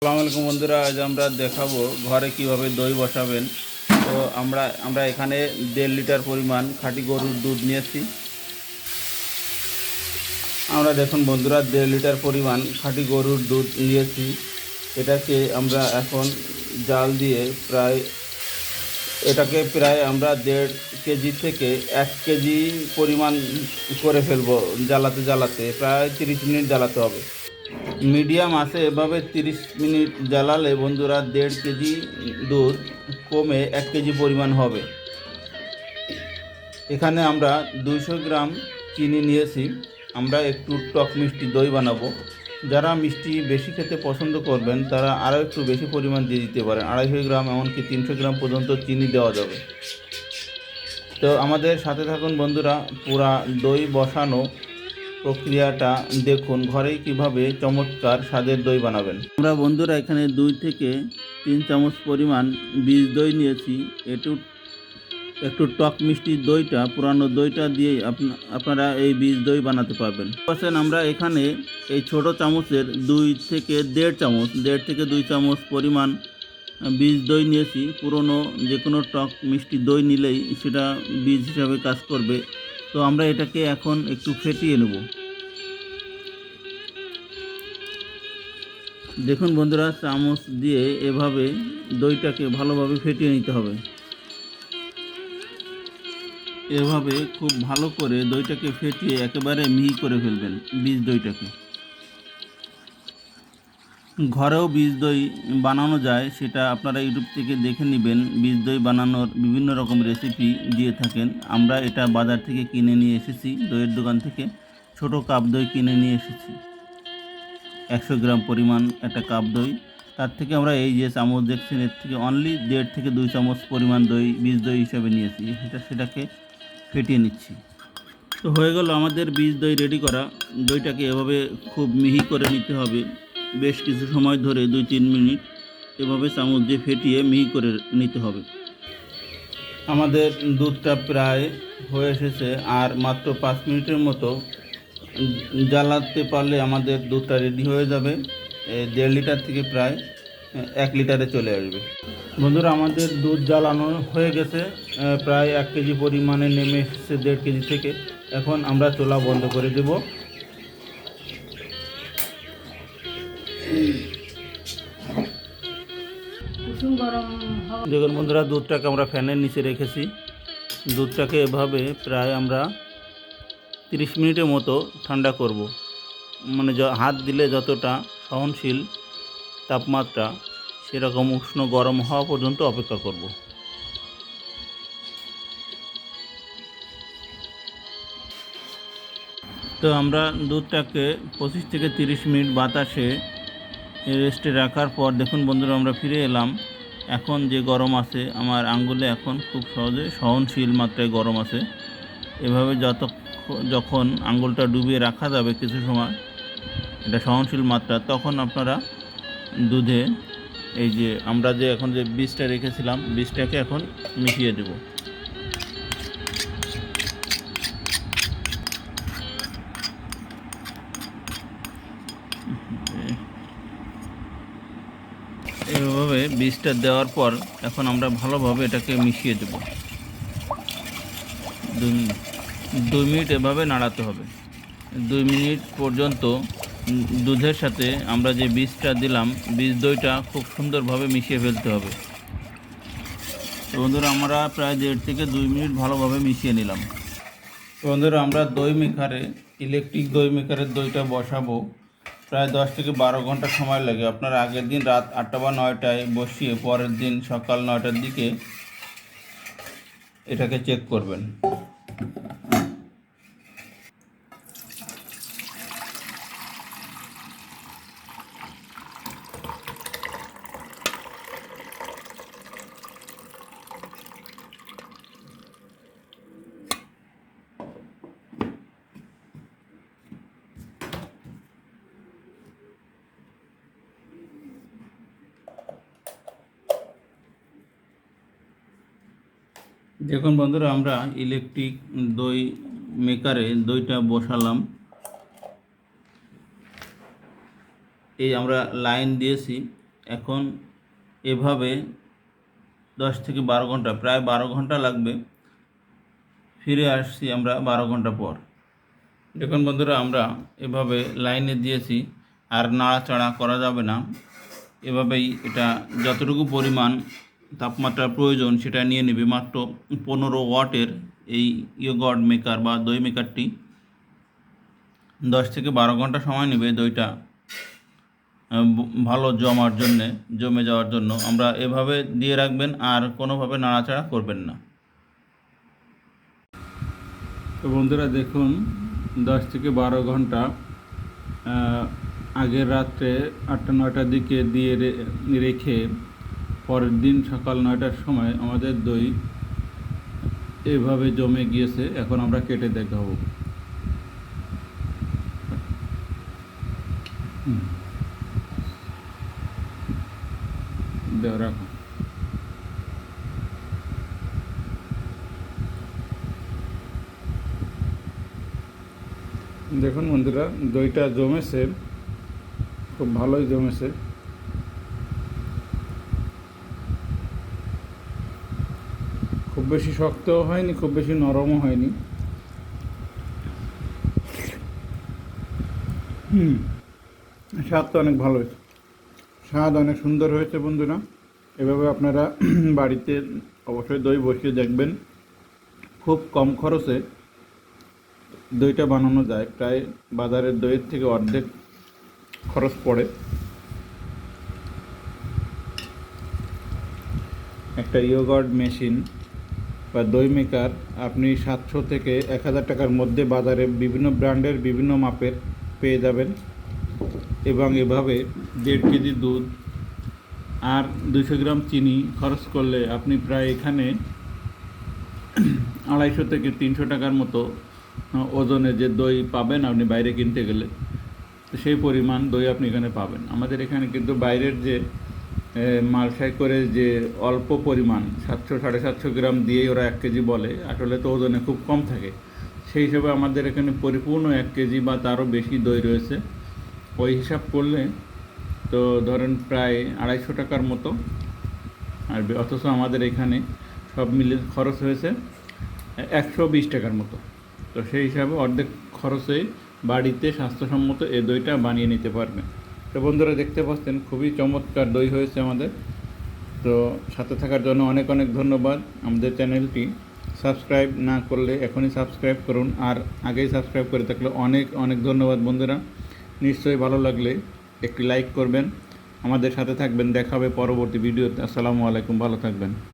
আসসালামু আলাইকুম বন্ধুরা, আজ আমরা দেখাবো ঘরে কীভাবে দই বসাবেন। তো আমরা আমরা এখানে দেড় লিটার পরিমাণ খাঁটি গরুর দুধ নিয়েছি। আমরা দেখুন বন্ধুরা, দেড় লিটার পরিমাণ খাঁটি গরুর দুধ নিয়েছি। এটাকে আমরা এখন জাল দিয়ে প্রায়, এটাকে প্রায় আমরা দেড় কেজি থেকে এক কেজি পরিমাণ করে ফেলব, জ্বালাতে জ্বালাতে। প্রায় তিরিশ মিনিট জ্বালাতে হবে। মিডিয়াম আছে, এভাবে তিরিশ মিনিট জ্বালালে বন্ধুরা দেড় কেজি দুধ কমে এক কেজি পরিমাণ হবে। এখানে আমরা দুইশো গ্রাম চিনি নিয়েছি। আমরা একটু টক মিষ্টি দই বানাবো। যারা মিষ্টি বেশি খেতে পছন্দ করবেন, তারা আরও একটু বেশি পরিমাণ দিয়ে দিতে পারেন। আড়াইশো গ্রাম এমনকি তিনশো গ্রাম পর্যন্ত চিনি দেওয়া যাবে। তো আমাদের সাথে থাকুন বন্ধুরা, পুরা দই বসানো প্রক্রিয়াটা দেখুন ঘরেই কীভাবে চমৎকার স্বাদের দই বানাবেন। আমরা বন্ধুরা এখানে দুই থেকে তিন চামচ পরিমাণ বীজ দই নিয়েছি। একটু একটু টক মিষ্টি দইটা, পুরানো দইটা দিয়ে আপনারা এই বীজ দই বানাতে পারবেন। পাচ্ছেন আমরা এখানে এই ছোট চামচের দুই থেকে দেড় চামচ, দেড় থেকে দুই চামচ পরিমাণ বীজ দই নিয়েছি। পুরনো যে কোনো টক মিষ্টি দই নিলেই সেটা বীজ হিসাবে কাজ করবে। তো আমরা এটাকে এখন একটু ফেটিয়ে নেব। দেখুন বন্ধুরা, চামচ দিয়ে এভাবে দইটাকে ভালোভাবে ফেটিয়ে নিতে হবে। এভাবে খুব ভালো করে দইটাকে ফেটিয়ে একেবারে মিহি করে ফেলবেন, বীজ দইটাকে। ঘরেও বীজ দই বানানো যায়, সেটা আপনারা ইউটিউব থেকে দেখে নেবেন। বীজ দই বানানোর বিভিন্ন রকম রেসিপি দিয়ে থাকেন। আমরা এটা বাজার থেকে কিনে নিয়ে এসেছি, দইয়ের দোকান থেকে। ছোট কাপ দই কিনে নিয়ে এসেছি। একশো গ্রাম পরিমাণ একটা কাপ দই। তার থেকে আমরা এই যে চামচ দেখছেন এর থেকে অনলি দেড় থেকে দুই চামচ পরিমাণ দই, বীজ দই হিসাবে নিয়েছি। সেটা, সেটাকে ফেটিয়ে নিচ্ছি। তো হয়ে গেল আমাদের বীজ দই রেডি করা। দইটাকে এভাবে খুব মিহি করে নিতে হবে। বেশ কিছু সময় ধরে দুই তিন মিনিট এভাবে চামচ দিয়ে ফেটিয়ে মিহি করে নিতে হবে। আমাদের দুধটা প্রায় হয়ে এসেছে আর মাত্র পাঁচ মিনিটের মতো জ্বালাতে পারলে আমাদের দুধটা রেডি হয়ে যাবে। দেড় লিটার থেকে প্রায় এক লিটারে চলে আসবে। বন্ধুরা, আমাদের দুধ জ্বালানো হয়ে গেছে। প্রায় এক কেজি পরিমাণে নেমে এসেছে দেড় কেজি থেকে। এখন আমরা চোলা বন্ধ করে দেবো। কুসুম গরম দেখুন বন্ধুরা, দুধটাকে আমরা ফ্যানের নিচে রেখেছি। দুধটাকে এভাবে প্রায় আমরা তিরিশ মিনিটের মতো ঠান্ডা করব। মানে হাত দিলে যতটা সহনশীল তাপমাত্রা, সেরকম উষ্ণ গরম হওয়া পর্যন্ত অপেক্ষা করব। তো আমরা দুধটাকে পঁচিশ থেকে তিরিশ মিনিট বাতাসে রেস্টে রাখার পর দেখুন বন্ধুরা, আমরা ফিরে এলাম। এখন যে গরম আছে, আমার আঙ্গুলে এখন খুব সহজে সহনশীল মাত্রায় গরম আছে। এভাবে যত যখন আঙ্গুলটা ডুবিয়ে রাখা যাবে কিছু সময়, এটা সহনশীল মাত্রা, তখন আপনারা দুধে এই যে আমরা যে এখন যে বীজটা রেখেছিলাম, বীজটাকে এখন মিশিয়ে দেব। বীজটা দেওয়ার পর এখন আমরা ভালোভাবে এটাকে মিশিয়ে দেব। দুই মিনিট এভাবে নাড়াতে হবে। দুই মিনিট পর্যন্ত দুধের সাথে আমরা যে বীজটা দিলাম, বীজ দইটা খুব সুন্দরভাবে মিশিয়ে ফেলতে হবে। বন্ধুরা, আমরা প্রায় দেড় থেকে দুই মিনিট ভালোভাবে মিশিয়ে নিলাম। বন্ধুরা, আমরা দই মেকারে, ইলেকট্রিক দই মেকারের দইটা বসাবো। প্রায় দশ থেকে বারো ঘণ্টা সময় লাগে। আপনার আগের দিন রাত আটটা বা নয়টায় বসিয়ে পরের দিন সকাল নয়টার দিকে এটাকে চেক করবেন। দেখুন বন্ধুরা, আমরা ইলেকট্রিক দই মেকারে দইটা বসালাম। এই আমরা লাইন দিয়েছি। এখন এভাবে দশ থেকে বারো ঘণ্টা, প্রায় বারো ঘণ্টা লাগবে। ফিরে আসছি আমরা বারো ঘণ্টা পর। দেখুন বন্ধুরা, আমরা এভাবে লাইনে দিয়েছি। আর নাড়াচাড়া করা যাবে না। এভাবেই এটা যতটুকু পরিমাণ তাপমাত্রা প্রয়োজন সেটা নিয়ে নেবে মাত্র পনেরো ওয়াটের এই ইয়োগড মেকার বা দই মেকারটি। দশ থেকে বারো ঘণ্টা সময় নেবে দইটা ভালো জমার জন্যে, জমে যাওয়ার জন্য। আমরা এভাবে দিয়ে রাখবেন, আর কোনোভাবে নাড়াচাড়া করবেন না। তো বন্ধুরা, দেখুন, দশ থেকে বারো ঘণ্টা আগের রাত্রে আটটা, নয়টার দিকে দিয়ে রেখে পরের দিন সকাল নয়টার সময় আমাদের দই এভাবে জমে গিয়েছে, এখন আমরা কেটে দেখাবো। রাখো। দেখুন বন্ধুরা, দইটা জমেছে, খুব ভালোই জমেছে। বেশি শক্তও হয়নি, খুব বেশি নরমও হয়নি। হুম স্বাদটা অনেক ভালো হয়েছে। স্বাদ অনেক সুন্দর হয়েছে বন্ধুরা। এভাবে আপনারা বাড়িতে অবশ্যই দই বসিয়ে দেখবেন। খুব কম খরচে দইটা বানানো যায়। প্রায় বাজারের দইয়ের থেকে অর্ধেক খরচ পড়ে। একটা ইয়োগার্ড মেশিন বা দই মেকার, আপনি সাতশো থেকে এক হাজার টাকার মধ্যে বাজারে বিভিন্ন ব্র্যান্ডের বিভিন্ন মাপের পেয়ে যাবেন এবং এভাবে দেড় কেজি দুধ আর দুশো গ্রাম চিনি খরচ করলে আপনি প্রায় এখানে আড়াইশো থেকে তিনশো টাকার মতো ওজনে যে দই পাবেন আপনি বাইরে কিনতে গেলে, সেই পরিমাণ দই আপনি এখানে পাবেন। আমাদের এখানে কিন্তু বাইরের যে এ, মালসাই করে যে অল্প পরিমাণ সাতশো সাড়ে সাতশো গ্রাম দিয়েই ওরা এক কেজি বলে। আসলে তো ওজনে খুব কম থাকে। সেই হিসাবে আমাদের এখানে পরিপূর্ণ এক কেজি বা তারও বেশি দই রয়েছে। ওই হিসাব করলে তো ধরেন প্রায় আড়াইশো টাকার মতো। আর অথচ আমাদের এখানে সব মিলে খরচ হয়েছে একশো বিশ টাকার মতো। তো সেই হিসাবে অর্ধেক খরচে বাড়িতে স্বাস্থ্যসম্মত এই দইটা বানিয়ে নিতে পারবেন তো বন্ধুরা দেখতে পাচ্ছেন, খুবই চমৎকার দই হয়েছে আমাদের। তো সাথে থাকার জন্য অনেক অনেক ধন্যবাদ আমাদের চ্যানেলটি। সাবস্ক্রাইব না করলে এখনই সাবস্ক্রাইব করুন, আর আগেই সাবস্ক্রাইব করে থাকলে অনেক অনেক ধন্যবাদ বন্ধুরা। নিশ্চয়ই ভালো লাগলে একটি লাইক করবেন। আমাদের সাথে থাকবেন দেখাবে পরবর্তী ভিডিওতে। আসসালামু আলাইকুম, ভালো থাকবেন।